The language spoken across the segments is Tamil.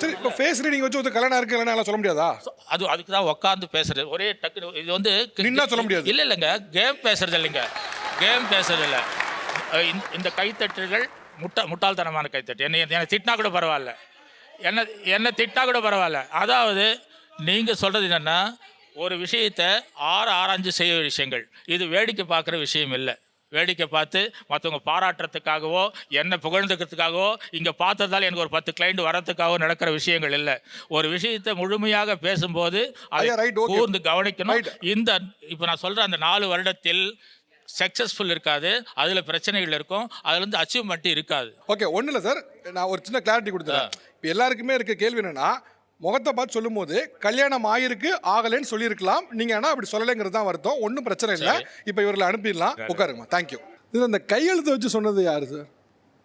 சரி இப்போ ஃபேஸ் ரீடிங் வச்சு ஒரு கல்யாணம் இருக்கு இல்லைன்னா சொல்ல முடியாதா? அது அதுக்கு தான் உட்காந்து பேசுறது. ஒரே டக்கு இது வந்து நின்னா சொல்ல முடியாது. இல்லை இல்லைங்க. கேம் பேசுறது இல்லைங்க. கேம் பேசுறது இல்லை. இந்த கைத்தட்டுகள் முட்டா முட்டாள்தனமான கைத்தட்டு. என்னை என்னை திட்டினா கூட பரவாயில்ல. என்ன என்ன திட்டினா கூட பரவாயில்ல. அதாவது நீங்கள் சொல்கிறது என்னென்னா ஒரு விஷயத்தை ஆறு ஆராய்ஞ்சு செய்ய விஷயங்கள். இது வேடிக்கை பார்க்குற விஷயம் இல்லை. வேடிக்கை பார்த்து மற்றவங்க பாராட்டுறதுக்காகவோ என்ன புகழ்ந்துக்கிறதுக்காகவோ இங்கே பார்த்ததால் எனக்கு ஒரு பத்து கிளைண்ட் வரத்துக்காகவோ நடக்கிற விஷயங்கள் இல்லை. ஒரு விஷயத்தை முழுமையாக பேசும்போது அதை. கூர்ந்து கவனிக்கணும். இந்த இப்போ நான் சொல்கிற அந்த நாலு வருடத்தில் சக்ஸஸ்ஃபுல் இருக்காது அதில் பிரச்சனைகள் இருக்கும் அதுல இருந்து அச்சீவ்மெண்ட் இருக்காது. ஓகே ஒன்றும் இல்லை சார் நான் ஒரு சின்ன கிளாரிட்டி கொடுத்துறேன். இப்போ எல்லாருக்குமே இருக்க கேள்வி என்னன்னா முகத்தை பார்த்து சொல்லும்போது கல்யாணம் ஆயிருக்கு ஆகலைன்னு சொல்லியிருக்கலாம். நீங்க ஆனா அப்படி சொல்லலைங்கிறது தான் வருத்தம். ஒன்றும் பிரச்சனை இல்லை. இப்போ இவர்களை அனுப்பிடலாம். உட்காருங்க தேங்க்யூ இது அந்த கையெழுத்து வச்சு சொன்னது யாரு சார்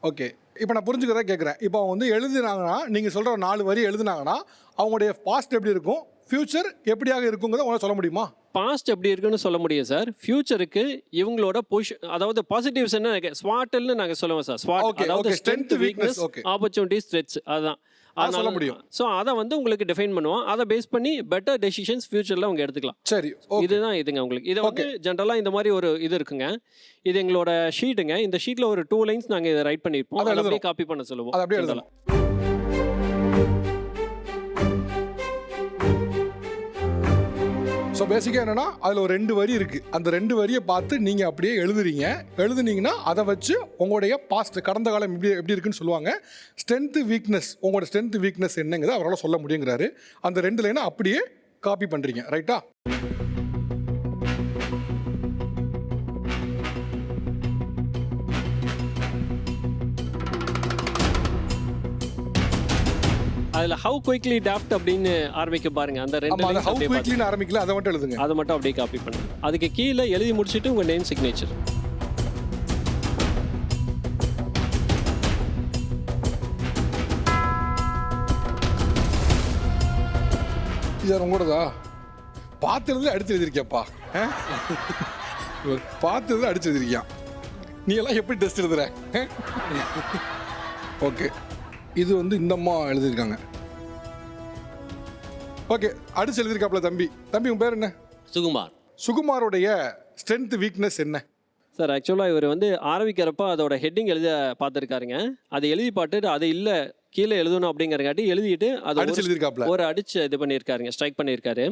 ஓகே இப்போ நான் புரிஞ்சுக்கிறத கேட்குறேன் இப்போ அவங்க வந்து எழுதுனாங்கன்னா நீங்கள் சொல்கிற நாலு வரி எழுதுனாங்கன்னா அவங்களுடைய பாஸ்ட் எப்படி இருக்கும்? ஃபியூச்சர் எப்படியாக இருக்குங்கிறத உங்களால் சொல்ல முடியுமா? பாஸ்ட் எப்படி இருக்குன்னு சொல்ல முடியும் சார் ஃபியூச்சருக்கு இவங்களோட பொசிஷன் அதாவது பாசிட்டிவ்ஸ் என்ன ஸ்வாட்டல்னு நாங்கள் சொல்லுவோம் சார் ஸ்வாட் அதாவது. Strength weakness. ஆப்பர்ச்சுனிட்டிஸ் த்ரெட்ஸ் அதுதான் அது சொல்ல முடியும். ஸோ அதை வந்து உங்களுக்கு டிஃபைன் பண்ணுவோம். அதை பேஸ் பண்ணி பெட்டர் டெசிஷன்ஸ் ஃபியூச்சரில் அவங்க எடுத்துக்கலாம். சரி இதுதான் இதுங்க உங்களுக்கு. இதை வந்து ஜென்ரலாக இந்த மாதிரி ஒரு இது இருக்குங்க. இது எங்களோட ஷீட்டுங்க இந்த ஷீட்டில் ஒரு டூ லைன்ஸ் நாங்கள் இதை ரைட் பண்ணியிருப்போம். அதை அப்படியே. காப்பி பண்ண சொல்லுவோம். அதை அப்படியே. எழுதலாம் ஸோ பேசிக்காக என்னன்னா அதில் ஒரு ரெண்டு வரி இருக்குது அந்த ரெண்டு வரியை பார்த்து நீங்கள் அப்படியே எழுதுறீங்க. எழுதுனீங்கன்னா அதை வச்சு உங்களுடைய பாஸ்ட் கடந்த காலம் எப்படி எப்படி இருக்குன்னு சொல்லுவாங்க. ஸ்ட்ரென்த்து வீக்னஸ் உங்களோட ஸ்ட்ரென்த் வீக்னஸ் என்னங்கிறது அவரால் சொல்ல முடியுங்கிறாரு. அந்த ரெண்டு லைனை அப்படியே காப்பி பண்ணுறீங்க ரைட்டா அதில் ஹவு குயிக்லி டாஃப்ட் அப்படின்னு ஆரம்பிக்க பாருங்க. அந்த ரெண்டு lines ஹவு குயிக்லின்னு ஆரம்பிக்கல அதை மட்டும் எழுதுங்க. அதை மட்டும் அப்படியே காப்பி பண்ணுங்க. அதுக்கு கீழே எழுதி முடிச்சுட்டு உங்கள் நேம் சிக்னேச்சர் இது உங்களோடதா? பார்த்து எழுதி அடிச்சு எழுதிருக்கியாப்பா ஆ? இவர் பார்த்து எழுதி அடிச்சு எழுதிருக்கியான் நீ எல்லாம் எப்படி டெஸ்ட் எழுதுற? ஓகே. இது வந்து இந்த அம்மா எழுதியிருக்காங்க. ஓகே அடிச்சு எழுதியிருக்காப்ல தம்பி. தம்பி உன் பேர் என்ன? சுகுமார். சுகுமாரோடைய ஸ்ட்ரென்த் வீக்னஸ் என்ன? சார் ஆக்சுவலாக இவர் வந்து ஆரம்பிக்கிறப்ப அதோட ஹெட்டிங் எழுத பார்த்துருக்காருங்க. அதை எழுதி பார்த்துட்டு அது இல்லை கீழே எழுதணும் அப்படிங்கறங்காட்டி எழுதிட்டு அது அடிச்சு எழுதியிருக்காப்ல ஒரு அடிச்சு இது பண்ணியிருக்காருங்க ஸ்ட்ரைக் பண்ணியிருக்காரு.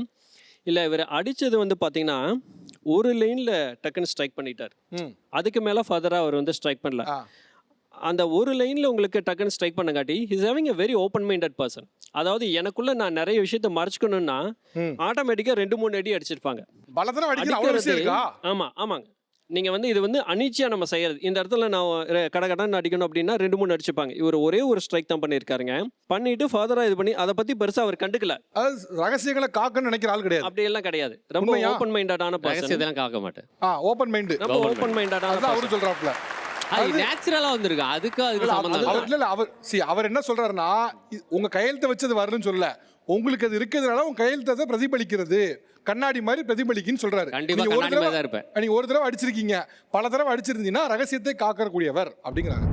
இல்லை இவர் அடிச்சது வந்து பார்த்தீங்கன்னா ஒரு லைனில் டக்குன்னு ஸ்ட்ரைக் பண்ணிட்டார். ம். அதுக்கு மேலே ஃபர்தராக அவர் வந்து ஸ்ட்ரைக் பண்ணல. அந்த ஒரு லைனில் உங்களுக்கு டக்குன்னு strike பண்ணங்காட்டி is having a very open minded person அதாவது எனக்குள்ள நான் நிறைய விஷயத்த மறைச்சிக்கணும்னா ம். ஆட்டோமேட்டிக்காக ரெண்டு மூணு அடி அடிச்சிருப்பாங்க. ஆமா ஆமாங்க. நீங்க வந்து இது வந்து அனிச்சையா நம்ம செய்யறது. இந்த இடத்துல நான் கட அடிக்கணும் அப்படின்னா ரெண்டு மூணு அடிச்சுப்பாங்க. இவர் ஒரே ஒரு ஸ்ட்ரைக் தான் பண்ணியிருக்காருங்க. பண்ணிட்டு ஃபர்தரா இது பண்ணி அதை பத்தி பெருசா அவர் கண்டுக்கல. ரகசியங்களை காக்கணும்னு நினைக்கிற ஆள் கிடையாது. அப்படி எல்லாம் கிடையாது. ரொம்ப? ஓப்பன் மைண்டடான பர்சன் ரகசியத்தெல்லாம் காக்க மாட்டேன். ஆ ஓப்பன் மைண்டு ரொம்ப ஓப்பன் மைண்டடான அவரு சொல்றாப்ல அது நேச்சுரலா வந்திருக்கு. அதுக்கு அதுக்கு சம்பந்தம் இல்லை. அவர் see, அவர் என்ன சொல்றாருன்னா உங்க கையெழுத்தை வச்சது வரலன்னு சொல்ல உங்களுக்கு அது இருக்கிறதுனால உங்க கையெழுத்தை பிரதிபலிக்கிறது. கண்ணாடி மாதிரி பிரதிபலிக்குன்னு சொல்றாரு. கண்டிப்பா நீங்க ஒரு தடவை நீங்க ஒரு தடவை அடிச்சிருக்கீங்க. பல தடவை அடிச்சிருந்தீங்கன்னா ரகசியத்தை காக்கக்கூடியவர் அப்படிங்கிறாங்க